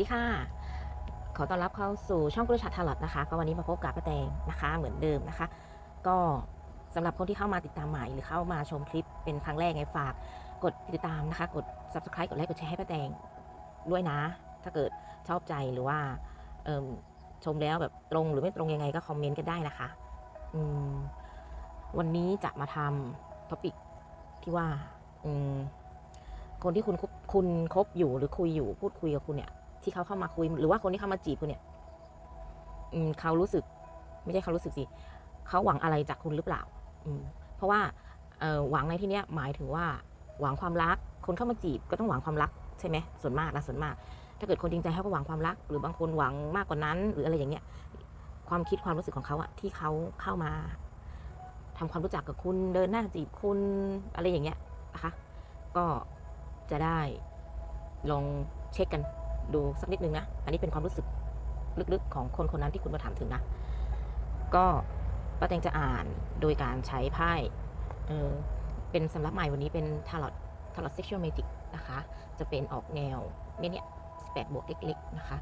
ดีค่ะ ขอต้อนรับเข้าสู่ช่องกรุชาทาร์ลอตนะคะ ก็วันนี้มาพบกับป้าแตงนะคะ เหมือนเดิมนะคะ ก็สำหรับคนที่เข้ามาติดตามใหม่หรือเข้ามาชมคลิปเป็นครั้งแรกไงฝาก กดติดตามนะคะ กด subscribe กดไลค์กดแชร์ให้ป้าแตงด้วยนะ ถ้าเกิดชอบใจหรือว่าชมแล้วแบบตรงหรือไม่ตรงยังไงก็คอมเมนต์กันได้นะคะอืมวันนี้จะมาทำท็อปิกที่ว่าอืมคนที่คุณคุณคบอยู่หรือคุยอยู่พูดคุยกับคุณเนี่ย ที่เขาเข้ามาคุย หรือว่าคนที่เข้ามาจีบคุณเนี่ยอืมเขารู้สึก ไม่ใช่เขารู้สึกสิเขาหวังอะไรจากคุณหรือเปล่า อืมเพราะว่าเอ่อหวังในที่เนี้ยหมายถึงว่าหวังความรัก คนเข้ามาจีบก็ต้องหวังความรักใช่ไหมส่วนมากนะส่วนมาก ถ้าเกิดคนจริงใจเขาก็หวังความรัก หรือบางคนหวังมากกว่านั้น หรืออะไรอย่างเงี้ย ความคิดความรู้สึกของเขาอะที่เขาเข้ามาทำความรู้จักกับคุณเดินหน้าจีบคุณอะไรอย่างเงี้ยนะคะ ก็จะได้ลองเช็คกัน ดูสักนิดนึงนะ อันนี้เป็นความรู้สึกลึกๆของคนคนนั้นที่คุณมาถามถึงนะ ก็ป้าแตงจะอ่านโดยการใช้ไพ่เออเป็นสำรับใหม่วันนี้เป็นทาร์ลอตทาร์ลอตเซ็กชวลเมจิกนะคะ จะเป็นออกแนวเนี่ยเนี่ยแปดบวกเล็กๆนะคะ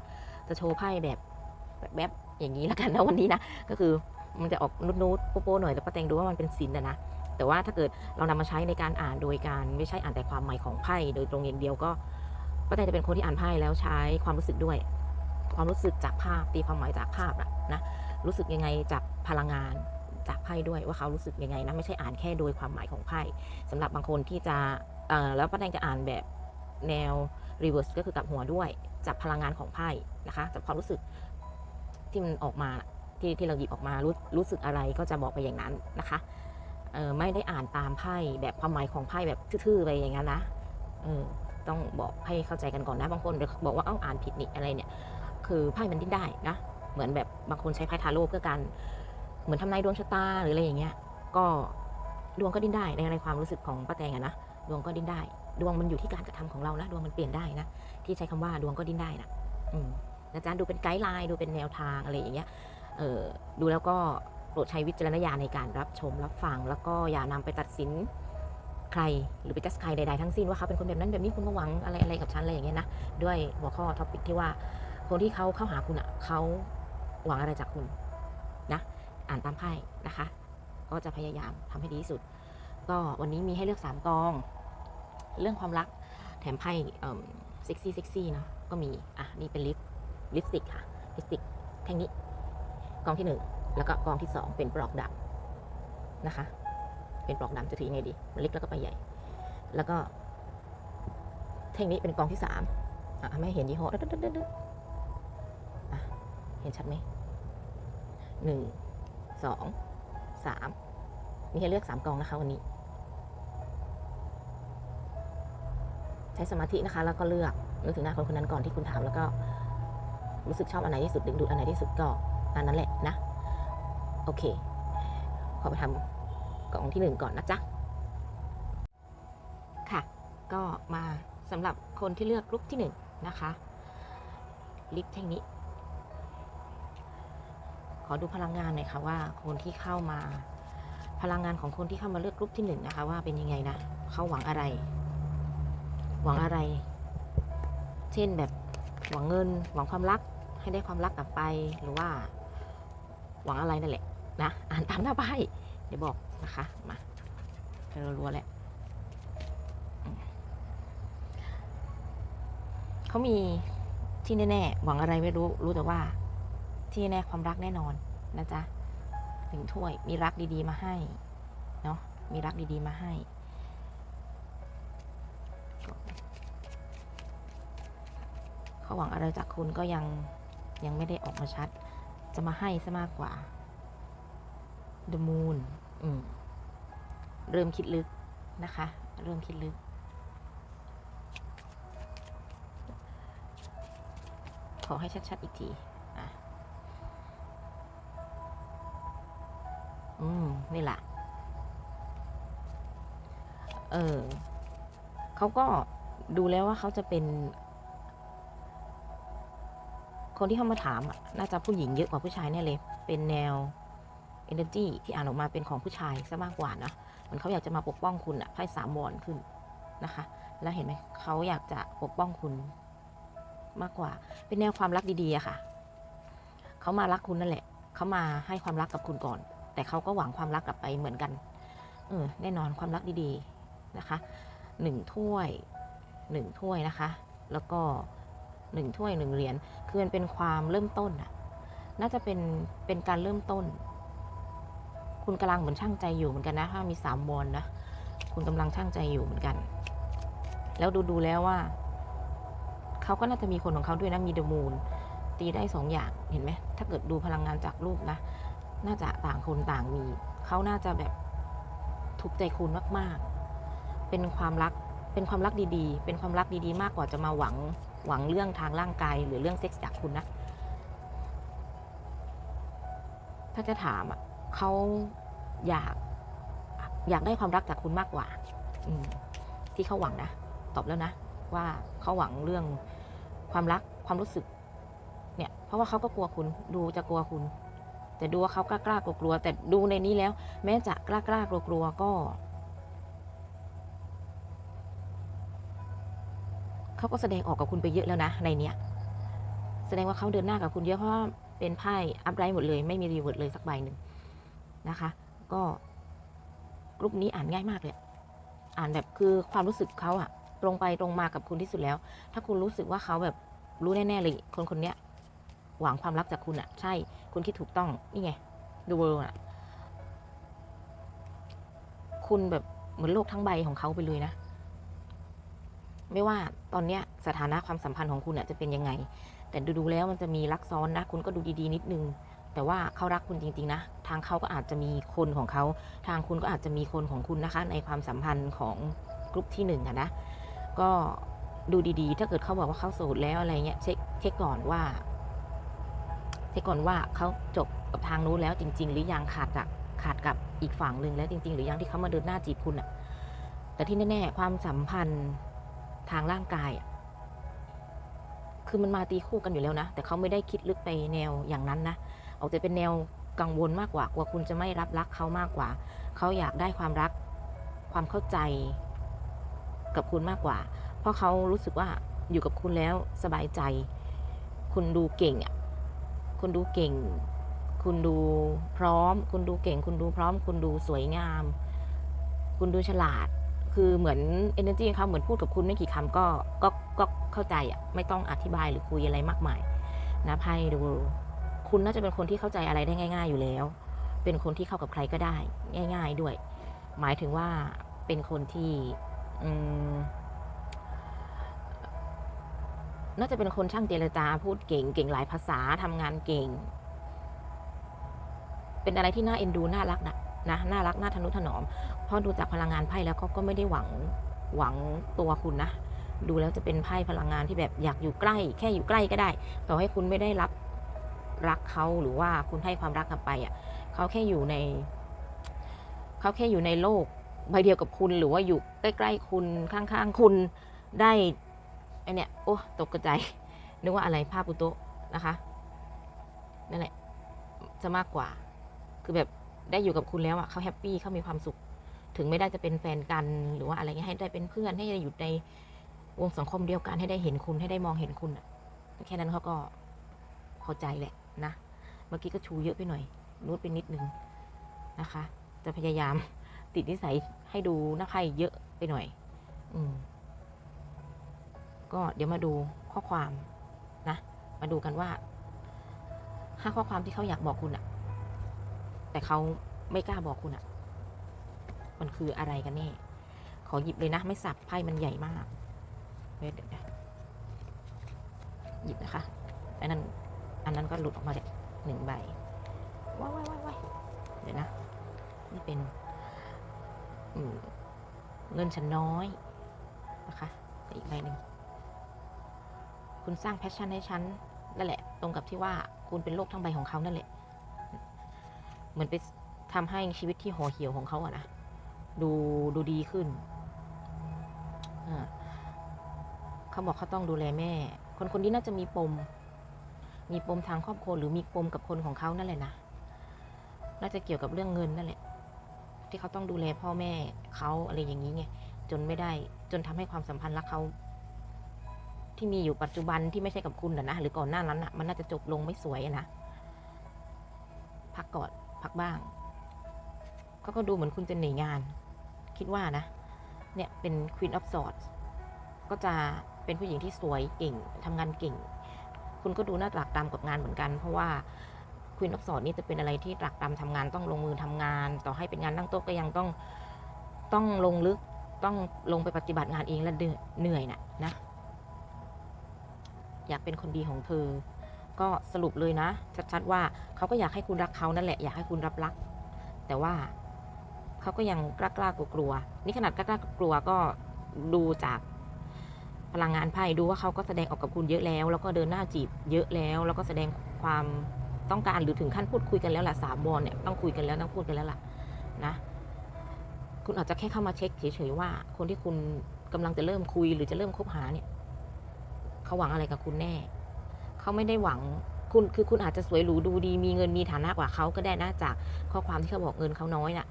จะโชว์ไพ่แบบแบบแบบอย่างนี้แล้วกันนะวันนี้นะ ก็คือมันจะออกนูดๆโป๊ะๆหน่อยแต่ป้าแตงดูว่ามันเป็นศิลินะนะแต่ว่าถ้าเกิดเรานำมาใช้ในการอ่านโดยการไม่ใช่อ่านแต่ความหมายของไพ่โดยตรงอย่างเดียวก็ ป้าแตงจะเป็นคนที่อ่านไพ่แล้วใช้ความรู้สึกด้วย ความรู้สึกจากภาพตีความหมายจากภาพอะนะรู้สึกยังไงจากพลังงานจากไพ่ด้วยว่าเขารู้สึกยังไงนะไม่ใช่อ่านแค่โดยความหมายของไพ่สำหรับบางคนที่จะแล้วป้าแตงจะอ่านแบบแนว reverse ก็คือกลับหัวด้วยจากพลังงานของไพ่นะคะจากความรู้สึกที่มันออกมาที่ที่เราหยิบออกมารู้รู้สึกอะไรก็จะบอกไปอย่างนั้นนะคะไม่ได้อ่านตามไพ่แบบความหมายของไพ่แบบทื่อๆไปอย่างนั้นนะเออ ต้องบอกให้เข้าใจกันก่อนนะ บางคนบอกว่าเอ้าอ่านผิดนี่อะไรเนี่ย คือไพ่มันดิ้นได้นะ เหมือนแบบบางคนใช้ไพ่ทาโร่เพื่อการเหมือนทำนายดวงชะตาหรืออะไรอย่างเงี้ย ก็ดวงก็ดิ้นได้ในในความรู้สึกของป้าแตงอะนะ ดวงก็ดิ้นได้ ดวงมันอยู่ที่การกระทำของเรานะ ดวงมันเปลี่ยนได้นะ ที่ใช้คำว่าดวงก็ดิ้นได้นะอืมนะจ๊ะดูเป็นไกด์ไลน์ดูเป็นแนวทางอะไรอย่างเงี้ย เออดูแล้วก็โปรดใช้วิจารณญาณในการรับชมรับฟัง แล้วก็อย่านำไปตัดสิน ใครหรือไปจัดใครใดๆทั้งสิ้นว่าเขาเป็นคนแบบนั้นแบบนี้คุณมาหวังอะไรอะไรกับฉันอะไรอย่างเงี้ยนะด้วยหัวข้อท็อปิกที่ว่าคนที่เขาเข้าหาคุณอะเขาหวังอะไรจากคุณนะอ่านตามไพ่นะคะ ก็จะพยายามทำให้ดีที่สุด ก็วันนี้มีให้เลือกสามกอง เรื่องความรักแถมไพ่เซ็กซี่เซ็กซี่เนาะก็มีอะนี่เป็นลิปลิปสติกค่ะลิปสติกแท่งนี้กองที่หนึ่งแล้วก็กองที่ 2 เป็นปลอกดำนะคะ เป็นปลอกดำจะถือยังไงดี มันเล็กแล้วก็ไปใหญ่ แล้วก็แท่งนี้เป็นกองที่3อะไม่เห็นยี่ห้อเด้ออะเห็นชัดไหมหนึ่งสองสามมีให้เลือกสามกองนะคะวันนี้ ใช้สมาธินะคะ แล้วก็เลือกนึกถึงหน้าคนคนนั้นก่อนที่คุณถามแล้วก็รู้สึกชอบอันไหนที่สุดดึงดูดอันไหนที่สุดก็อันนั้นแหละนะ โอเค ขอไปทำ กล่องที่หนึ่งก่อนนะจ๊ะ ค่ะ ก็มาสำหรับคนที่เลือกรุ๊ปที่หนึ่งนะคะ ลิฟต์แท่งนี้ ขอดูพลังงานหน่อยค่ะว่าคนที่เข้ามา พลังงานของคนที่เข้ามาเลือกรุ๊ปที่หนึ่งนะคะ ว่าเป็นยังไงนะเขาหวังอะไร หวังอะไร เช่นแบบหวังเงิน หวังความรักให้ได้ความรักกลับไปหรือว่า หวังอะไรนั่นแหละนะ อ่านตามหน้าไพ่เดี๋ยวบอก นะคะ มาเรารัวแหละเขามีที่แน่ๆหวังอะไรไม่รู้ รู้แต่ว่า ที่แน่ความรักแน่นอนนะจ๊ะถึงถ้วย มีรักดีๆมาให้ เนาะมีรักดีๆมาให้เขาหวังอะไรจากคุณก็ยังยังไม่ได้ออกมาชัด จะมาให้ซะมากกว่า The Moon เริ่มคิดลึกนะคะ เริ่มคิดลึก ขอให้ชัดๆอีกทีอืม นี่แหละ เออ เขาก็ดูแล้วว่าเขาจะเป็น คนที่เข้ามาถามน่าจะผู้หญิงเยอะกว่าผู้ชายแน่เลย เป็นแนว energy ที่อ่านออกมาเป็นของผู้ชายซะมากกว่านะเหมันเขาอยากจะมาปกป้องคุณอะไพ่สามวอนขึ้นนะคะ แล้วเห็นไหมเขาอยากจะปกป้องคุณมากกว่า เป็นแนวความรักดีๆอะค่ะ เขามารักคุณนั่นแหละ เขามาให้ความรักกับคุณก่อน แต่เขาก็หวังความรักกลับไปเหมือนกัน เออ แน่นอนความรักดีๆนะคะ หนึ่งถ้วยหนึ่งถ้วยนะคะ แล้วก็หนึ่งถ้วยหนึ่งเหรียญ คือมันเป็นความเริ่มต้นอะน่าจะเป็น เป็นการเริ่มต้น คุณกำลังเหมือนช่างใจอยู่เหมือนกันนะถ้ามีสามวอนนะคุณกำลังช่างใจอยู่เหมือนกัน แล้วดูดูแล้วว่าเขาก็น่าจะมีคนของเขาด้วยนะมีเดอะมูนตีได้สองอย่างเห็นไหมถ้าเกิดดูพลังงานจากรูปนะ น่าจะต่างคนต่างมีเขาน่าจะแบบถูกใจคุณมากๆ เป็นความรักเป็นความรักดีๆ เป็นความรักดีๆ มากกว่าจะมาหวังหวังเรื่องทางร่างกายหรือเรื่องเซ็กส์จากคุณนะ ถ้าจะถามอะ เขาอยาก อยากได้ความรักจากคุณมากกว่าที่เขาหวังนะตอบแล้วนะ ว่าเขาหวังเรื่องความรักความรู้สึก เนี่ย เพราะว่าเขาก็กลัวคุณดูจะกลัวคุณ แต่ดูว่าเขากล้ากล้ากลัวกลัว แต่ดูในนี้แล้ว แม้จะกล้ากล้ากลัวกลัวก็เขาก็แสดงออกกับคุณไปเยอะแล้วนะในเนี้ย แสดงว่าเขาเดินหน้ากับคุณเยอะเพราะเป็นไพ่อัพไรหมดเลย ไม่มีรีเวิร์ดเลยสักใบหนึ่ง นะคะ ก็กลุ่มนี้อ่านง่ายมากเลย อ่านแบบคือความรู้สึกเขาอะตรงไปตรงมากับคุณที่สุดแล้ว ถ้าคุณรู้สึกว่าเขาแบบรู้แน่ๆเลย คนคนเนี้ยหวังความรักจากคุณอะใช่ คุณคิดถูกต้องนี่ไงดูเวอร์อะคุณแบบเหมือนโลกทั้งใบของเขาไปเลยนะ ไม่ว่าตอนเนี้ยสถานะความสัมพันธ์ของคุณอะจะเป็นยังไง แต่ดูๆแล้วมันจะมีรักซ้อนนะ คุณก็ดูดีๆนิดนึง แต่ว่าเขารักคุณจริง ๆ นะ ทางเขาก็อาจจะมีคนของเขา ทางคุณก็อาจจะมีคนของคุณนะคะ ในความสัมพันธ์ของกลุ่มที่หนึ่งอะนะ ก็ดูดีๆ ถ้าเกิดเขาบอกว่าเขาโสดแล้วอะไรเงี้ยเช็คเช็คก่อนว่า เช็คก่อนว่าเขาจบกับทางนู้นแล้วจริง ๆ หรือยังขาดจากขาดกับอีกฝั่งหนึ่งแล้วจริง ๆ หรือยังที่เขามาเดินหน้าจีบคุณอะแต่ที่แน่ๆความสัมพันธ์ทางร่างกายอะคือมันมาตีคู่กันอยู่แล้วนะ แต่เขาไม่ได้คิดลึกไปแนวอย่างนั้นนะ ออกจะเป็นแนวกังวลมากกว่ากลัวคุณจะไม่รับรักเขามากกว่า เขาอยากได้ความรักความเข้าใจกับคุณมากกว่า เพราะเขารู้สึกว่าอยู่กับคุณแล้วสบายใจ คุณดูเก่งอะคุณดูเก่ง คุณดูพร้อม คุณดูเก่ง คุณดูพร้อม คุณดูสวยงาม คุณดูฉลาด คือเหมือน energy เขาเหมือนพูดกับคุณไม่กี่คำก็ก็ก็เข้าใจอะไม่ต้องอธิบายหรือคุยอะไรมากมายนะไพ่ดู คุณน่าจะเป็นคนที่เข้าใจอะไรได้ง่าย ๆอยู่แล้ว เป็นคนที่เข้ากับใครก็ได้ ง่าย ๆด้วย หมายถึงว่าเป็นคนที่น่าจะเป็นคนช่างเจรจาพูดเก่งเก่งหลายภาษาทำงานเก่ง เป็นอะไรที่น่าเอ็นดูน่ารักนะนะน่ารักน่าทนุถนอมเพราะดูจากพลังงานไพ่แล้วเขาก็ไม่ได้หวังหวังตัวคุณนะดูแล้วจะเป็นไพ่พลังงานที่แบบอยากอยู่ใกล้ แค่อยู่ใกล้ก็ได้ต่อให้คุณไม่ได้รับ รักเขาหรือว่าคุณให้ความรักกับไปอะเขาแค่อยู่ในเขาแค่อยู่ในโลกใบเดียวกับคุณหรือว่าอยู่ใกล้ๆคุณข้างๆคุณได้ไอเนี่ยโอ้ตกกระใจายนึกว่าอะไรผ้าปุโตะนะคะนั่นแหละจะมากกว่า คือแบบได้อยู่กับคุณแล้วอะเขาแฮปปี้เขามีความสุข ถึงไม่ได้จะเป็นแฟนกันหรือว่าอะไรเงี้ยให้ได้เป็นเพื่อนให้ได้อยู่ในวงสังคมเดียวกันให้ได้เห็นคุณให้ได้มองเห็นคุณอะแค่นั้นเขาก็พอใจแหละ นะ เมื่อกี้ก็ชูเยอะไปหน่อยนูดไปนิดนึงนะคะ จะพยายามติดนิสัยให้ดูหน้าไพ่เยอะไปหน่อย อืม ก็เดี๋ยวมาดูข้อความนะ มาดูกันว่าห้าข้อความที่เขาอยากบอกคุณอะแต่เขาไม่กล้าบอกคุณอะมันคืออะไรกันแน่ ขอหยิบเลยนะ ไม่สับไพ่มันใหญ่มากเดี๋ยวหยิบนะคะไอันนั้น อันนั้นก็หลุดออกมาเลยหนึ่งใบว้ายว้ายว้ายว้เดี๋ยวนะ นี่เป็นเงินฉันน้อยนะคะแต่อีกใบหนึ่งคุณสร้างแพชชั่นให้ฉันนั่นแหละ ตรงกับที่ว่าคุณเป็นโลกทั้งใบของเขานั่นแหละ เหมือนไปทำให้ชีวิตที่ห่อเหี่ยวของเขาอะนะดูดูดีขึ้นเขาบอกเขาต้องดูแลแม่ คนคนนี้น่าจะมีปม มีปมทางครอบครัวหรือมีปมกับคนของเขานั่นแหละนะ น่าจะเกี่ยวกับเรื่องเงินนั่นแหละ ที่เขาต้องดูแลพ่อแม่เขาอะไรอย่างนี้ไง จนไม่ได้ จนทำให้ความสัมพันธ์รักเขาที่มีอยู่ปัจจุบันที่ไม่ใช่กับคุณนะนะ หรือก่อนหน้านั้นอะมันน่าจะจบลงไม่สวยนะ พักก่อนพักบ้าง เขาก็ดูเหมือนคุณจะเหนื่อยงาน คิดว่านะ เนี่ยเป็น Queen of Swords ก็จะเป็นผู้หญิงที่สวยเก่งทำงานเก่ง คุณก็ดูน่าตรากตรำกับงานเหมือนกัน เพราะว่า Queen of Swords นี่จะเป็นอะไรที่ตรากตรำทำงานต้องลงมือทำงาน ต่อให้เป็นงานนั่งโต๊ะก็ยังต้องต้องลงลึกต้องลงไปปฏิบัติงานเองและเหนื่อยเหนื่อยน่ะนะ อยากเป็นคนดีของเธอ ก็สรุปเลยนะ ชัดๆว่าเขาก็อยากให้คุณรักเขานั่นแหละ อยากให้คุณรับรัก แต่ว่าเขาก็ยังกล้ากล้ากลัวๆนี่ขนาดกล้ากล้ากลัวก็ดูจาก พลังงานไพ่ดูว่าเขาก็แสดงออกกับคุณเยอะแล้ว แล้วก็เดินหน้าจีบเยอะแล้ว แล้วก็แสดงความต้องการหรือถึงขั้นพูดคุยกันแล้วล่ะสามบอลเนี่ยต้องคุยกันแล้วต้องพูดกันแล้วล่ะนะคุณอาจจะแค่เข้ามาเช็คเฉยๆว่า คนที่คุณกำลังจะเริ่มคุยหรือจะเริ่มคบหาเนี่ยเขาหวังอะไรกับคุณแน่เขาไม่ได้หวังคุณคือคุณอาจจะสวยหรูดูดีมีเงินมีฐานะกว่าเขาก็ได้นะจากข้อความที่เขาบอกเงินเขาน้อยน่ะ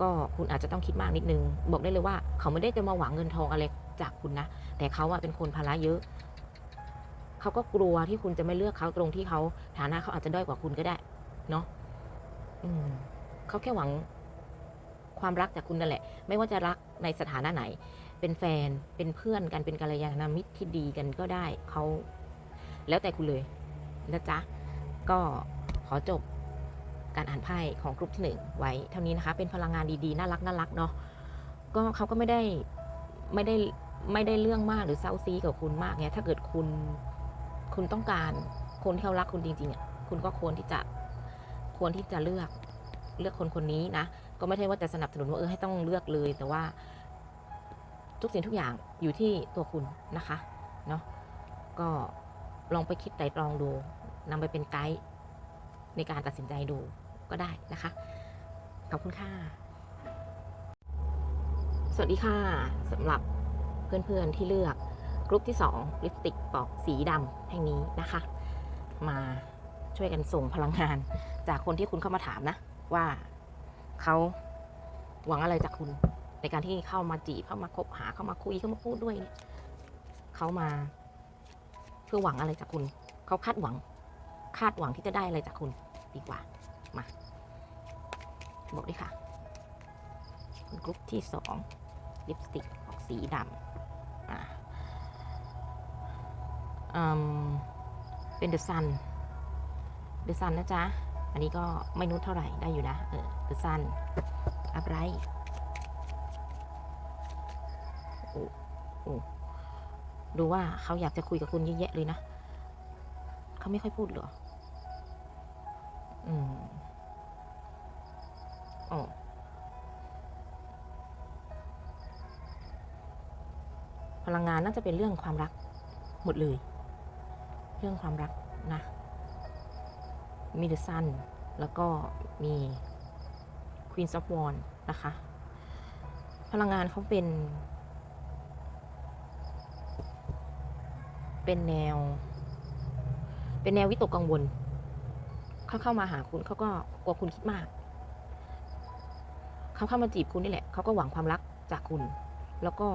ก็คุณอาจจะต้องคิดมากนิดนึง บอกได้เลยว่า เขาไม่ได้จะมาหวังเงินทองอะไร จากคุณนะ แต่เขาอะเป็นคนภาระเยอะ เขาก็กลัวที่คุณจะไม่เลือกเขาตรงที่เขาฐานะเขาอาจจะด้อยกว่าคุณก็ได้ เนาะอืมเขาแค่หวังความรักจากคุณนั่นแหละ ไม่ว่าจะรักในสถานะไหน เป็นแฟนเป็นเพื่อนกันเป็นกัลยาณมิตรที่ดีกันก็ได้เขาแล้วแต่คุณเลยนะจ๊ะก็ขอจบการอ่านไพ่ของกลุ่มที่หนึ่งไว้เท่านี้นะคะ เป็นพลังงานดีๆ น่ารักน่ารักเนาะก็เขาก็ไม่ได้ไม่ได้ ไม่ได้เรื่องมากหรือเศร้าซีกับคุณมากเนี่ยถ้าเกิดคุณคุณต้องการคนที่เขารักคุณจริงๆอะคุณก็ควรที่จะควรที่จะเลือกเลือกคนคนนี้นะ ก็ไม่ใช่ว่าจะสนับสนุนว่าเออให้ต้องเลือกเลย แต่ว่า ทุกสิ่งทุกอย่างอยู่ที่ตัวคุณนะคะเนาะก็ลองไปคิดไตรตรองดูนำไปเป็นไกด์ในการตัดสินใจดูก็ได้นะคะ ขอบคุณค่ะ สวัสดีค่ะสำหรับ เพื่อนๆที่เลือกกลุ่มที่ 2 ลิปสติกปอกสีดำแห่งนี้นะคะ มาช่วยกันส่งพลังงาน จากคนที่คุณเข้ามาถามนะ ว่าเขาหวังอะไรจากคุณ ในการที่เข้ามาจีบเข้ามาคบหาเข้ามาคุยเข้ามาพูดด้วยเนี่ยเขามา เพื่อหวังอะไรจากคุณ เขาคาดหวัง คาดหวังที่จะได้อะไรจากคุณดีกว่ามาบอกดิค่ะกรุ๊ปที่สองลิปสติกออกสีดำ เป็นเดอะซัน เดอะซันนะจ๊ะ อันนี้ก็ไม่นุดเท่าไหร่ได้อยู่นะ เออ เดอะซัน อัพไรโอ้โอ้ดูว่าเขาอยากจะคุยกับคุณเยอะแยะเลยนะ เขาไม่ค่อยพูดหรอ อืม ลังงานน่าจะเป็นเรื่องความรักหมดเลย เรื่องความรักนะมีเดอะซันแล้วก็มี Queen of w a n นะคะ พลังงานเขาเป็น เป็นแนว เป็นแนววิตกกังวลเขาเข้ามาหาคุณเขาก็กลัวคุณคิดมากเขาเข้ามาจีบคุณนี่แหละเขาก็หวังความรักจากคุณ แล้วก็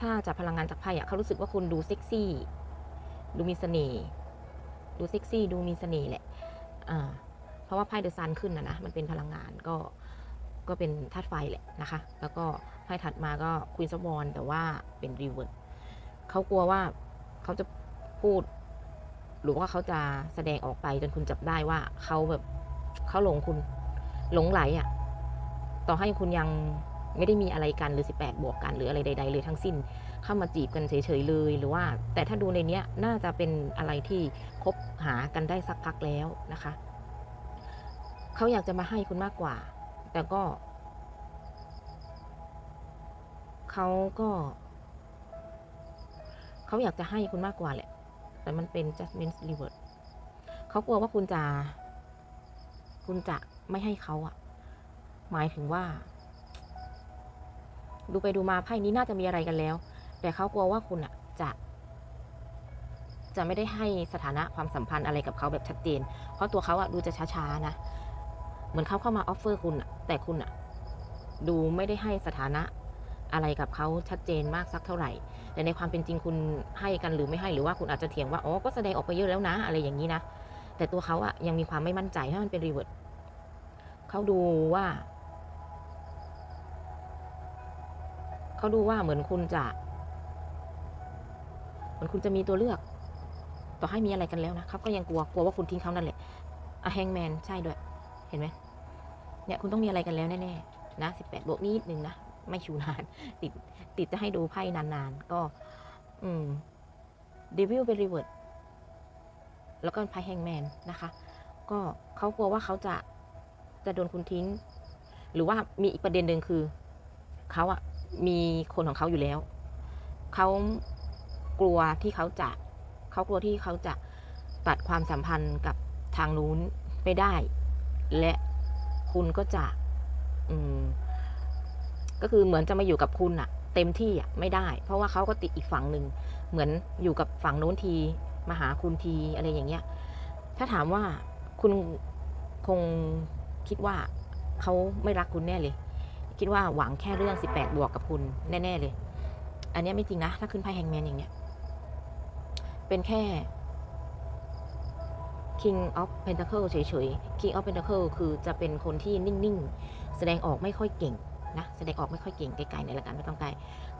ถ้าจากพลังงานจากไพ่อะเขารู้สึกว่าคุณดูเซ็กซี่ ดูมีเสน่ห์ดูเซ็กซี่ดูมีเสน่ห์แหละอ่าเพราะว่าไพ่เดอะซันขึ้นนะนะมันเป็นพลังงานก็ก็เป็นธาตุไฟแหละนะคะ แล้วก็ไพ่ถัดมาก็ควีนซับวอนแต่ว่าเป็นรีเวิร์สเขากลัวว่าเขาจะพูด หรือว่าเขาจะแสดงออกไปจนคุณจับได้ว่าเขาแบบเขาหลงคุณหลงไหลอะ่ะ ต่อให้คุณยัง ไม่ได้มีอะไรกันหรือ 18 บวกกันหรืออะไรใด ๆ เลยทั้งสิ้น เข้ามาจีบกันเฉยๆเลย หรือว่า แต่ถ้าดูในเนี้ยน่าจะเป็นอะไรที่คบหากันได้สักพักแล้วนะคะเขาอยากจะมาให้คุณมากกว่า แต่ก็เขาก็เขาอยากจะให้คุณมากกว่าแหละ แต่มันเป็น judgment reward เขากลัวว่าคุณจะ คุณจะไม่ให้เขาอะหมายถึงว่า ดูไปดูมาไพ่นี้น่าจะมีอะไรกันแล้ว แต่เขากลัวว่าคุณอะจะ จะไม่ได้ให้สถานะความสัมพันธ์อะไรกับเขาแบบชัดเจน เพราะตัวเขาอะดูจะช้าๆนะ เหมือนเขาเข้ามาออฟเฟอร์คุณอะแต่คุณอะดูไม่ได้ให้สถานะอะไรกับเขาชัดเจนมากสักเท่าไหร่ แต่ในความเป็นจริงคุณให้กันหรือไม่ให้หรือว่าคุณอาจจะเถียงว่าอ๋อก็แสดงออกไปเยอะแล้วนะ อะไรอย่างนี้นะ แต่ตัวเขาอะยังมีความไม่มั่นใจให้มันเป็นรีเวิร์ดเขาดูว่า เขาดูว่าเหมือนคุณจะ เหมือนคุณจะมีตัวเลือก ต่อให้มีอะไรกันแล้วนะเขาก็ยังกลัวกลัวว่าคุณทิ้งเขานั่นแหละอะแฮงแมนใช่ด้วย เห็นไหมเนี่ยคุณต้องมีอะไรกันแล้วแน่ๆนะสิบแปดบวกนิดนึงนะไม่ชูนาน ติดติดจะให้ดูไพ่นานๆ ก็ อืมเดวิลเป็นรีเวิร์ดแล้วก็ไพ่แฮงแมนนะคะ ก็เขากลัวว่าเขาจะจะโดนคุณทิ้ง หรือว่ามีอีกประเด็นหนึ่งคือเขาอะ มีคนของเขาอยู่แล้ว เขากลัวที่เขาจะเขากลัวที่เขาจะตัดความสัมพันธ์กับทางนู้นไม่ได้ และคุณก็จะ อืม ก็คือเหมือนจะมาอยู่กับคุณอะเต็มที่อะไม่ได้ เพราะว่าเขาก็ติดอีกฝั่งหนึ่งเหมือนอยู่กับฝั่งโน้นทีมาหาคุณทีอะไรอย่างเงี้ย ถ้าถามว่าคุณคงคิดว่าเขาไม่รักคุณแน่เลย คิดว่าหวังแค่เรื่อง 18 บวกกับคุณแน่ ๆ เลย อันนี้ไม่จริงนะ ถ้าขึ้นไพ่แฮงแมนอย่างเงี้ย เป็นแค่ King of Pentacle เฉยๆ King of Pentacle คือจะเป็นคนที่นิ่ง ๆ แสดงออกไม่ค่อยเก่งนะ แสดงออกไม่ค่อยเก่งไกลๆในรายการไม่ต้องไกล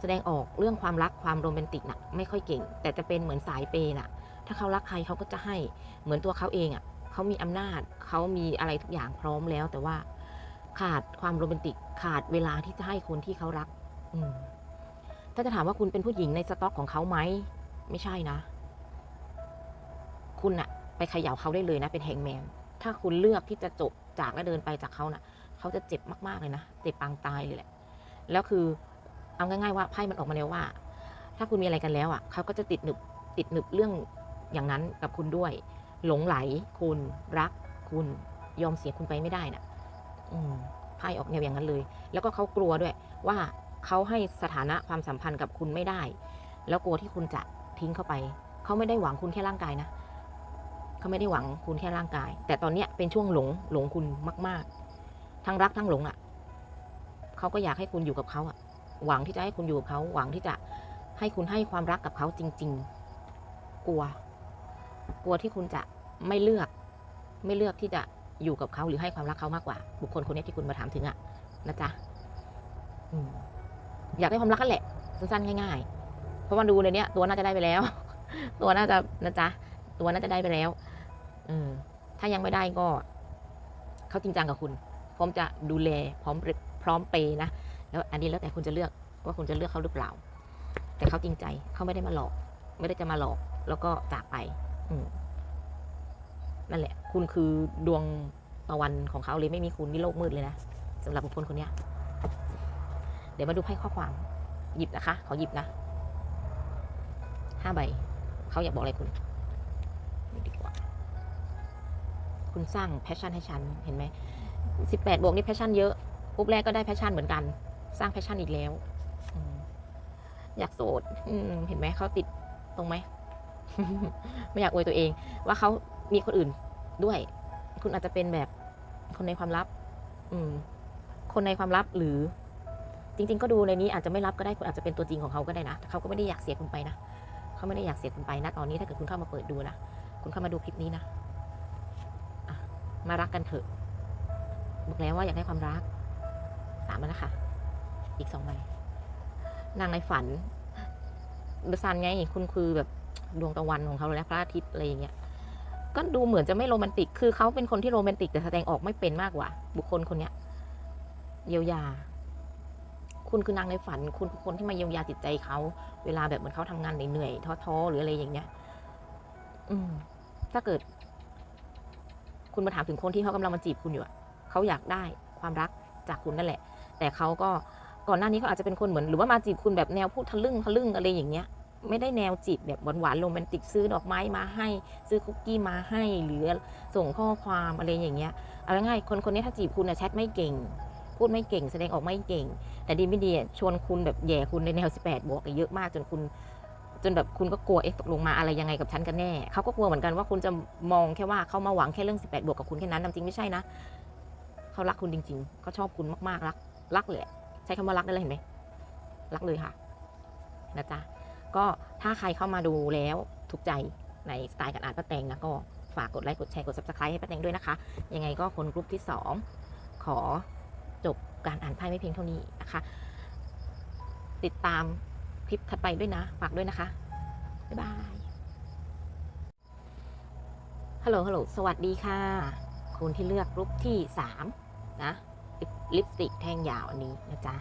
แสดงออกเรื่องความรักความโรแมนติกน่ะไม่ค่อยเก่ง แต่จะเป็นเหมือนสายเปย์น่ะ ถ้าเขารักใครเขาก็จะให้ เหมือนตัวเขาเองอะ เขามีอำนาจ เขามีอะไรทุกอย่างพร้อมแล้ว แต่ว่า ขาดความโรแมนติก ขาดเวลาที่จะให้คนที่เขารัก อืมถ้าจะถามว่าคุณเป็นผู้หญิงในสต็อกของเขาไหม ไม่ใช่นะ คุณอะไปเขย่าเขาได้เลยนะ เป็นแฮงแมน ถ้าคุณเลือกที่จะจบจากและเดินไปจากเขาน่ะ เขาจะเจ็บมากๆเลยนะ เจ็บปางตายเลยแหละ แล้วคือเอาง่ายๆว่าไพ่มันออกมาแล้วว่า ถ้าคุณมีอะไรกันแล้วอะ เขาก็จะติดหนึบติดหนึบเรื่องอย่างนั้นกับคุณด้วย หลงไหลคุณรักคุณยอมเสียคุณไปไม่ได้น่ะ ไพ่ออกแนวอย่างนั้นเลย แล้วก็เขากลัวด้วย ว่าเขาให้สถานะความสัมพันธ์กับคุณไม่ได้ แล้วกลัวที่คุณจะทิ้งเข้าไป เขาไม่ได้หวังคุณแค่ร่างกายนะ เขาไม่ได้หวังคุณแค่ร่างกาย แต่ตอนเนี้ยเป็นช่วงหลงหลงคุณมาก ๆ ทั้งรักทั้งหลงอะ เขาก็อยากให้คุณอยู่กับเขาอะ หวังที่จะให้คุณอยู่กับเขา หวังที่จะให้คุณให้ความรักกับเขาจริง ๆ กลัว กลัวที่คุณจะไม่เลือก ไม่เลือกที่จะ อยู่กับเขาหรือให้ความรักเขามากกว่า บุคคลคนนี้ที่คุณมาถามถึงอะนะจ๊ะอยากได้ความรักกันแหละสั้นๆง่าย ๆ เพราะว่าดูในเนี้ยตัวน่าจะได้ไปแล้ว ตัวน่าจะนะจ๊ะตัวน่าจะได้ไปแล้ว อืมถ้ายังไม่ได้ก็เขาจริงจังกับคุณพร้อมจะดูแลพร้อมพร้อมเปนะ แล้วอันนี้แล้วแต่คุณจะเลือกว่าคุณจะเลือกเขาหรือเปล่า แต่เขาจริงใจเขาไม่ได้มาหลอก ไม่ได้จะมาหลอก แล้วก็จากไป อืม นั่นแหละ คุณคือดวงตะวันของเขาเลยไม่มีคุณนี่โลกมืดเลยนะสำหรับบุคคลคนเนี้ยเดี๋ยวมาดูไพ่ข้อความ หยิบนะคะ ขอหยิบนะห้าใบเขาอยากบอกอะไรคุณดีกว่า คุณสร้างแพชชั่นให้ฉันเห็นไหมสิบแปดบวกนี่แพชชั่นเยอะปุ๊บแรกก็ได้แพชชั่นเหมือนกัน สร้างแพชชั่นอีกแล้วอยากโสดเห็นไหมเขาติดตรงไหม ไม่อยากอวยตัวเอง ว่าเขา มีคนอื่นด้วย คุณอาจจะเป็นแบบคนในความลับ อืม คนในความลับหรือ จริง ๆ ก็ดูในนี้อาจจะไม่รับก็ได้คุณอาจจะเป็นตัวจริงของเขาก็ได้นะแต่เขาก็ไม่ได้อยากเสียคุณไปนะเขาไม่ได้อยากเสียคุณไปนะตอนนี้ถ้าเกิดคุณเข้ามาเปิดดูนะคุณเข้ามาดูคลิปนี้นะะมารักกันเถอะบอกแล้วว่าอยากได้ความรักสามแล้วนะคะอีกสองใบนางในฝันเดอะซันไงคุณคือแบบดวงตะวันของเขาแล้วพระอาทิตย์อะไรอย่างเงี้ย ก็ดูเหมือนจะไม่โรแมนติก คือเขาเป็นคนที่โรแมนติกแต่แสดงออกไม่เป็นมากกว่า บุคคลคนเนี้ยเยียวยา คุณคือนางในฝัน คุณคือคนที่มาเยียวยาจิตใจเขา เวลาแบบเหมือนเขาทำงานเหนื่อยๆท้อๆหรืออะไรอย่างเงี้ย อืม ถ้าเกิด คุณมาถามถึงคนที่เขากำลังมาจีบคุณอยู่อะเขาอยากได้ความรักจากคุณนั่นแหละ แต่เขาก็ก่อนหน้านี้เขาอาจจะเป็นคนเหมือนหรือว่ามาจีบคุณแบบแนวพูดทะลึ่งทะลึ่งอะไรอย่างเงี้ย ไม่ได้แนวจีบแบบหวานๆโรแมนติกซื้อดอกไม้มาให้ ซื้อคุกกี้มาให้ หรือส่งข้อความอะไรอย่างเงี้ยเอาง่ายๆคนคนนี้ถ้าจีบคุณนะแชทไม่เก่ง พูดไม่เก่ง แสดงออกไม่เก่ง แต่ดีไม่ดีชวนคุณแบบแย่คุณในแนว 18 บวกอะเยอะมากจนคุณจนแบบคุณก็กลัวเอ๊ะตกลงมาอะไรยังไงกับฉันกันแน่เขาก็กลัวเหมือนกันว่าคุณจะมองแค่ว่าเขามาหวังแค่เรื่อง 18 บวกกับคุณแค่นั้นจริงไม่ใช่นะเขารักคุณจริงๆเขาชอบคุณมากๆรัก รักเลยอะใช้คำว่ารักได้เลยเห็นไหมรักเลยค่ะนะจ๊ะ ก็ถ้าใครเข้ามาดูแล้วถูกใจในสไตล์การอ่านป้าแตงนะก็ฝากกดไลค์กดแชร์กด subscribe ให้ป้าแตงด้วยนะคะ ยังไงก็คนกลุ่มที่ 2 ขอจบการอ่านไพ่ไม่เพียงเท่านี้นะคะ ติดตามคลิปถัดไปด้วยนะ ฝากด้วยนะคะ บ๊ายบาย ฮัลโหล ฮัลโหล สวัสดีค่ะคุณที่เลือกรุ๊ปที่ 3 นะลิปลิปสติกแท่งยาวอันนี้นะจ๊ะ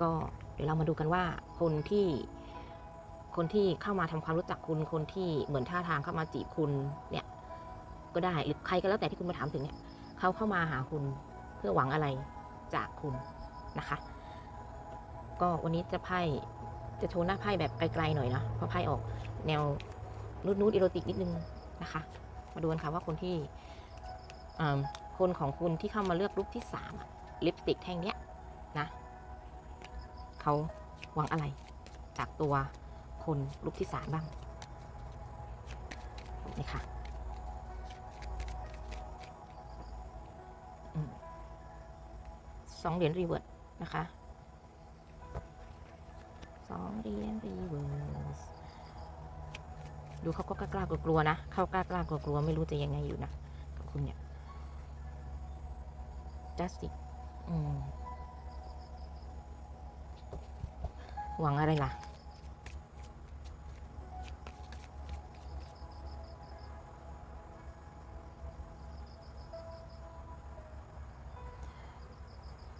ก็เดี๋ยวเรามาดูกันว่าคนที่ คนที่เข้ามาทำความรู้จักคุณคนที่เหมือนท่าทางเข้ามาจีบคุณเนี่ย ก็ได้หรือใครก็แล้วแต่ที่คุณมาถามถึงเนี่ยเขาเข้ามาหาคุณเพื่อหวังอะไรจากคุณนะคะ ก็วันนี้จะไพ่จะโชว์หน้าไพ่แบบไกลๆหน่อยนะเพราะไพ่ออกแนวนูดนูดอีโรติกนิดนึงนะคะ มาดูกันค่ะว่าคนที่คนของคุณที่เข้ามาเลือกรูปที่สามลิปสติกแท่งเนี้ยนะเขาหวังอะไรจากตัว คนรูปที่สามบ้างนี่ค่ะสองเหรียญรีเวิร์ดนะคะสองเหรียญรีเวิร์สดูเขาก็กล้ากลัวๆนะเขากล้าๆกลัวๆไม่รู้จะยังไงอยู่นะกับคุณเนี่ย justice อืมหวังอะไรล่ะ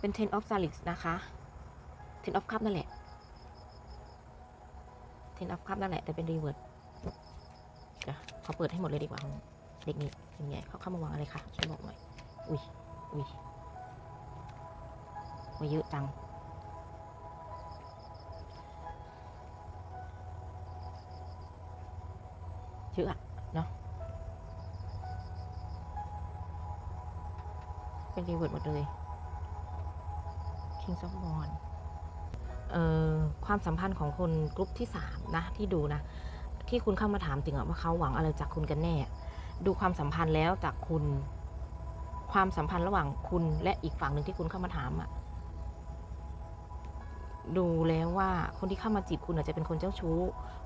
เป็น ten of s a l i x นะคะ ten of cup นั่นแหละ ten of cup นั่นแหละ แต่เป็น reverse เดี๋ยวเขาเปิดให้หมดเลยดีกว่า เด็กนี้เป็นไงเขาเข้ามาวางอะไรคะช่วยบอกหน่อย อุ้ย อุ้ยว่าเยอะจัง เยอะอะเนาะ เป็นรีเวิร์ดหมดเลย King of w a n d เอ่อความสัมพันธ์ของคนกลุ่มที่3นะที่ดูนะที่คุณเข้ามาถามถึงอะว่าเขาหวังอะไรจากคุณกันแน่ ดูความสัมพันธ์แล้วจากคุณ ความสัมพันธ์ระหว่างคุณและอีกฝั่งหนึ่งที่คุณเข้ามาถามอะดูแล้วว่าคนที่เข้ามาจีบคุณอาจจะเป็นคนเจ้าชู้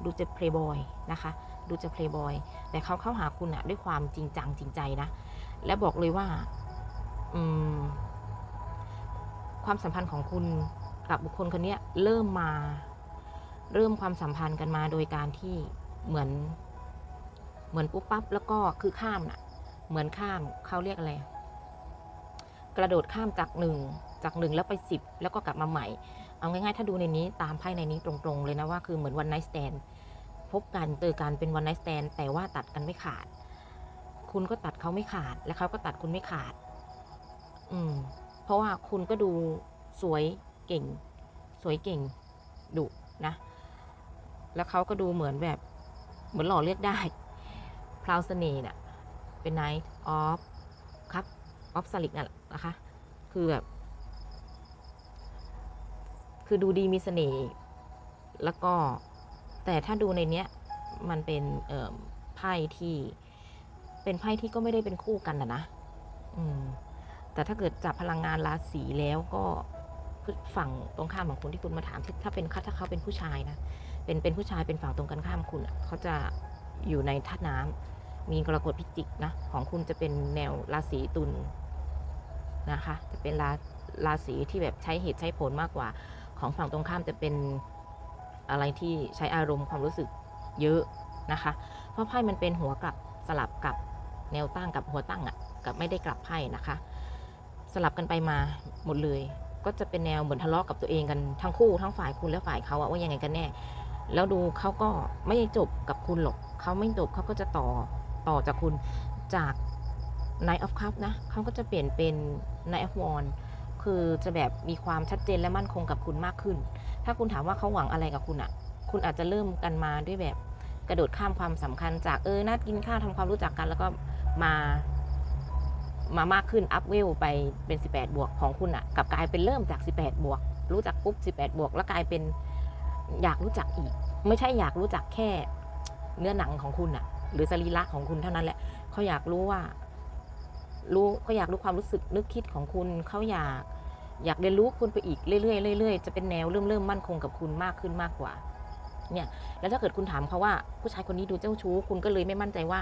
ดูจะเพลย์บอยนะคะ ดูจะเพลย์บอยแต่เขาเข้าหาคุณอะด้วยความจริงจังจริงใจนะ และบอกเลยว่า อืม ความสัมพันธ์ของคุณกับบุคคลคนนี้เริ่มมา เริ่มความสัมพันธ์กันมาโดยการที่เหมือน เหมือนปุ๊บปั๊บแล้วก็คือข้ามน่ะ เหมือนข้ามเขาเรียกอะไร กระโดดข้ามจากหนึ่งจากหนึ่งแล้วไปสิบแล้วก็กลับมาใหม่ เอาง่ายๆ ถ้าดูในนี้ตามไพ่ในนี้ตรงๆเลยนะว่าคือเหมือนวันไนท์สแตนพบกันเจอกันเป็นวันไนท์สแตนแต่ว่าตัดกันไม่ขาด คุณก็ตัดเขาไม่ขาด และเขาก็ตัดคุณไม่ขาด อืม เพราะว่าคุณก็ดูสวยเก่ง สวยเก่งดุนะ แล้วเขาก็ดูเหมือนแบบเหมือนหล่อเลือกได้พราวเสน่ห์น่ะเป็น Night of ครับ of s a l i c น่ะนะคะ คือแบบ คือดูดีมีเสน่ห์แล้วก็แต่ถ้าดูในเนี้ย มันเป็นเอ่อไพ่ที่ เป็นไพ่ที่ก็ไม่ได้เป็นคู่กันนะนะ อืม แต่ถ้าเกิดจับพลังงานราศีแล้วก็ฝั่งตรงข้ามของคุณที่คุณมาถาม ถ้าเป็นถ้าเขาเป็นผู้ชายนะเป็นเป็นผู้ชายเป็นฝั่งตรงกันข้ามคุณเขาจะอยู่ในธาตุน้ำมีกรกฎพิจิกนะของคุณจะเป็นแนวราศีตุลนะคะจะเป็นราราศีที่แบบใช้เหตุใช้ผลมากกว่า ของฝั่งตรงข้ามจะเป็นอะไรที่ใช้อารมณ์ความรู้สึกเยอะนะคะ เพราะไพ่มันเป็นหัวกลับสลับกับแนวตั้งกับหัวตั้งอะกับไม่ได้กลับไพ่นะคะ สลับกันไปมาหมดเลย ก็จะเป็นแนวเหมือนทะเลาะกับตัวเองกันทั้งคู่ทั้งฝ่ายคุณและฝ่ายเขาว่ายังไงกันแน่ แล้วดูเขาก็ไม่จบกับคุณหรอกเขาไม่จบเขาก็จะต่อต่อจากคุณจาก Night of Cup นะเขาก็จะเปลี่ยนเป็น Night of w a n d คือจะแบบมีความชัดเจนและมั่นคงกับคุณมากขึ้น ถ้าคุณถามว่าเขาหวังอะไรกับคุณอะคุณอาจจะเริ่มกันมาด้วยแบบกระโดดข้ามความสำคัญจากเออนัดกินข้าวทำความรู้จักกัน แล้วก็มา มามากขึ้นอัพเวลไปเป็น 18 บวกของคุณอะกลับกลายเป็นเริ่มจาก 18 บวก รู้จักปุ๊บ 18 บวก แล้วกลายเป็นอยากรู้จักอีก ไม่ใช่อยากรู้จักแค่เนื้อหนังของคุณอะหรือสรีระของคุณเท่านั้นแหละเขาอยากรู้ว่า รู้เขาอยากรู้ความรู้สึกนึกคิดของคุณเขาอยากอยากเรียนรู้คุณไปอีกเรื่อยๆเรื่อยๆจะเป็นแนวเริ่มเริ่มมั่นคงกับคุณมากขึ้นมากกว่า เนี่ย แล้วถ้าเกิดคุณถามเขาว่า ผู้ชายคนนี้ดูเจ้าชู้คุณก็เลยไม่มั่นใจว่า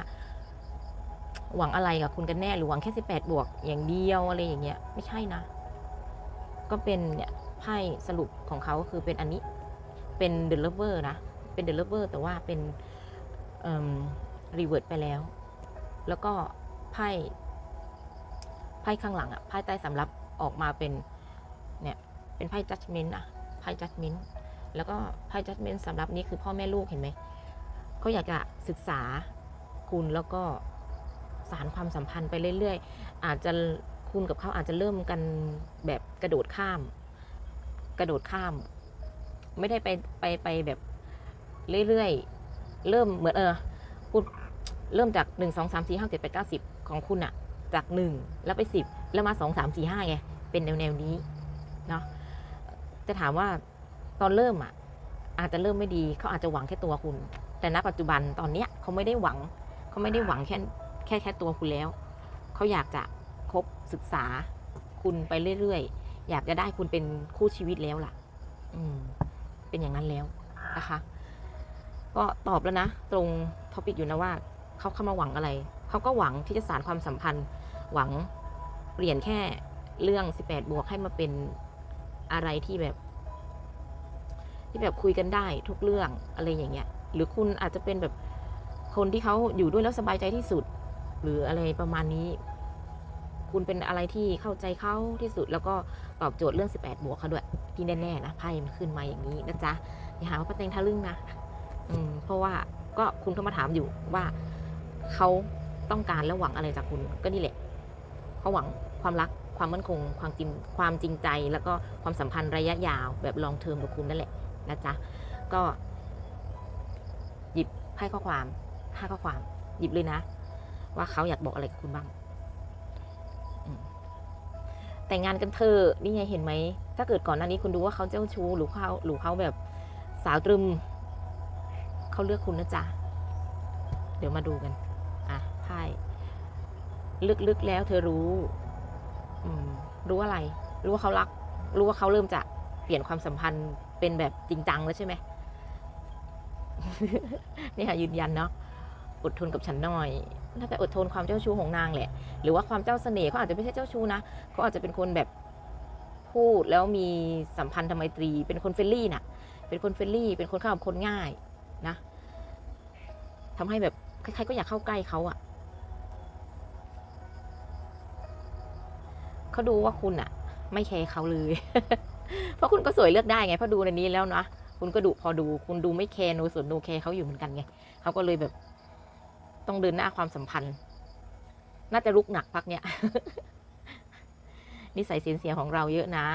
หวังอะไรกับคุณกันแน่หรือหวังแค่สิบแปดบวกอย่างเดียวอะไรอย่างเงี้ยไม่ใช่นะ ก็เป็นเนี่ยไพ่สรุปของเขาก็คือเป็นอันนี้เป็นเดลเลเวอร์นะ เป็นเดลเลเวอร์แต่ว่าเป็นรีเวิร์ดไปแล้ว แล้วก็ไพ่ไพ่ข้างหลังอะไพ่ใต้สำรับออกมาเป็นเนี่ยเป็นไพ่ judgment อะไพ่ judgment แล้วก็ไพ่ judgment สำรับนี้คือพ่อแม่ลูกเห็นไหมเขาอยากจะศึกษาคุณแล้วก็ สารความสัมพันธ์ไปเรื่อยๆ อาจจะคุณกับเขาอาจจะเริ่มกันแบบกระโดดข้าม กระโดดข้าม ไม่ได้ไปไปไปแบบเรื่อยๆ เริ่มเหมือนเออพูดเริ่มจากหนึ่งสองสามสี่ห้าเจ็ดแปดเก้าสิบของคุณอะจากหนึ่งแล้วไปสิบแล้วมาสองสามสี่ห้าไงเป็นแนวแนวนี้เนาะจะถามว่าตอนเริ่มอะอาจจะเริ่มไม่ดีเขาอาจจะหวังแค่ตัวคุณ แต่ณปัจจุบันตอนเนี้ยเขาไม่ได้หวังเขาไม่ได้หวังแค่ แค่แค่ตัวคุณแล้ว เขาอยากจะคบศึกษาคุณไปเรื่อยๆ อยากจะได้คุณเป็นคู่ชีวิตแล้วล่ะ อืม เป็นอย่างนั้นแล้วนะคะ ก็ตอบแล้วนะ ตรงท็อปิกอยู่นะว่าเขาเข้ามาหวังอะไร เขาก็หวังที่จะสานความสัมพันธ์ หวังเปลี่ยนแค่เรื่อง 18 บวกให้มาเป็นอะไรที่แบบ ที่แบบคุยกันได้ทุกเรื่องอะไรอย่างเงี้ย หรือคุณอาจจะเป็นแบบคนที่เขาอยู่ด้วยแล้วสบายใจที่สุด หรืออะไรประมาณนี้ คุณเป็นอะไรที่เข้าใจเขาที่สุดแล้วก็ตอบโจทย์เรื่อง 18 บวกเขาด้วยที่แน่ๆนะไพ่มันขึ้นมาอย่างนี้นะจ๊ะอย่าหาว่าป้าเตงทะลึ่งนะอืมเพราะว่าก็คุณก็มาถามอยู่ว่าเขาต้องการและหวังอะไรจากคุณก็นี่แหละเขาหวังความรักความมั่นคง ความจริงความจริงใจ แล้วก็ความสัมพันธ์ระยะยาวแบบลองเทอมกับคุณนั่นแหละนะจ๊ะก็ หยิบไพ่ข้อความห้าข้อความ หยิบเลยนะ ว่าเขาอยากบอกอะไรกับคุณบ้างแต่งงานกันเถอนี่ไงเห็นไหม ถ้าเกิดก่อนหน้านี้คุณดูว่าเขาเจ้าชู้หรือเขาหรือเขาแบบสาวตรึม เขาเลือกคุณนะจ๊ะ เดี๋ยวมาดูกัน อะไพ่ลึกๆแล้วเธอรู้รู้อะไร รู้ว่าเขารัก รู้ว่าเขาเริ่มจะเปลี่ยนความสัมพันธ์เป็นแบบจริงจังแล้วใช่ไหมนี่ค่ะยืนยันเนาะอดทนกับฉันหน่อย น่าจะอดทนความเจ้าชู้ของนางแหละ หรือว่าความเจ้าเสน่ห์เขาอาจจะไม่ใช่เจ้าชู้นะเขาอาจจะเป็นคนแบบพูดแล้วมีสัมพันธไมตรี เป็นคนเฟรนลี่น่ะ เป็นคนเฟรนลี่ เป็นคนเข้ากับคนง่ายนะทำให้แบบใครๆก็อยากเข้าใกล้เขาอะเขาดูว่าคุณอะไม่แคร์เขาเลย เพราะคุณก็สวยเลือกได้ไงเพราะดูในนี้แล้วนะคุณก็ดูพอดู คุณดูไม่แคร์โนส่วนโนแคร์เขาอยู่เหมือนกันไงเขาก็เลยแบบ ต้องเดินหน้าความสัมพันธ์ น่าจะลุกหนักพักเนี้ยนิสัยเสียเสียของเราเยอะนะ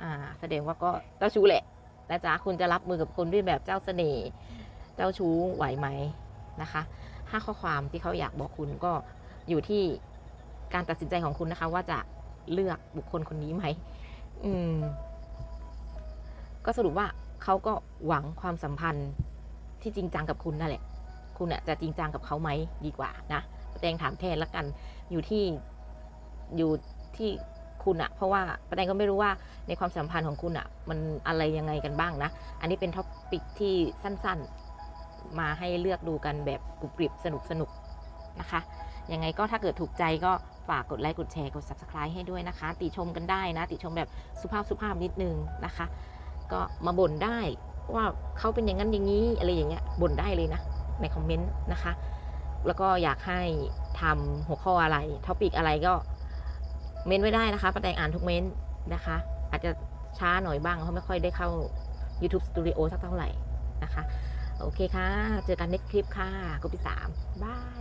อ่า แสดงว่าก็เจ้าชู้แหละนะจ๊ะคุณจะรับมือกับคนด้วยแบบเจ้าเสน่ห์เจ้าชู้ไหวไหมนะคะห้าข้อความที่เขาอยากบอกคุณก็อยู่ที่การตัดสินใจของคุณนะคะ ว่าจะเลือกบุคคลคนนี้ไหมอืม ก็สรุปว่าเขาก็หวังความสัมพันธ์ที่จริงจังกับคุณนั่นแหละ คุณอะจะจริงจังกับเขาไหมดีกว่านะป้าแตงถามแทนละกันอยู่ที่อยู่ที่คุณอะเพราะว่าป้าแตงก็ไม่รู้ว่าในความสัมพันธ์ของคุณอะมันอะไรยังไงกันบ้างนะ อันนี้เป็นท็อปปิกที่สั้นๆ มาให้เลือกดูกันแบบกรุบกริบสนุกสนุกนะคะยังไงก็ถ้าเกิดถูกใจก็ฝากกดไลค์กดแชร์กด subscribe ให้ด้วยนะคะ ติชมกันได้นะ ติชมแบบสุภาพสุภาพนิดนึงนะคะ ก็มาบ่นได้ว่าเขาเป็นอย่างนั้นอย่างนี้อะไรอย่างเงี้ยบ่นได้เลยนะ ในคอมเมนต์นะคะ แล้วก็อยากให้ทำหัวข้ออะไรท็อปิกอะไรก็เม้นไว้ได้นะคะประแตงอ่านทุกเม้นต์นะคะ อาจจะช้าหน่อยบ้างเพราะไม่ค่อยได้เข้า YouTube Studio สักเท่าไหร่นะคะ โอเคค่ะ เจอกันในคลิปค่ะกลุ่มที่สามบาย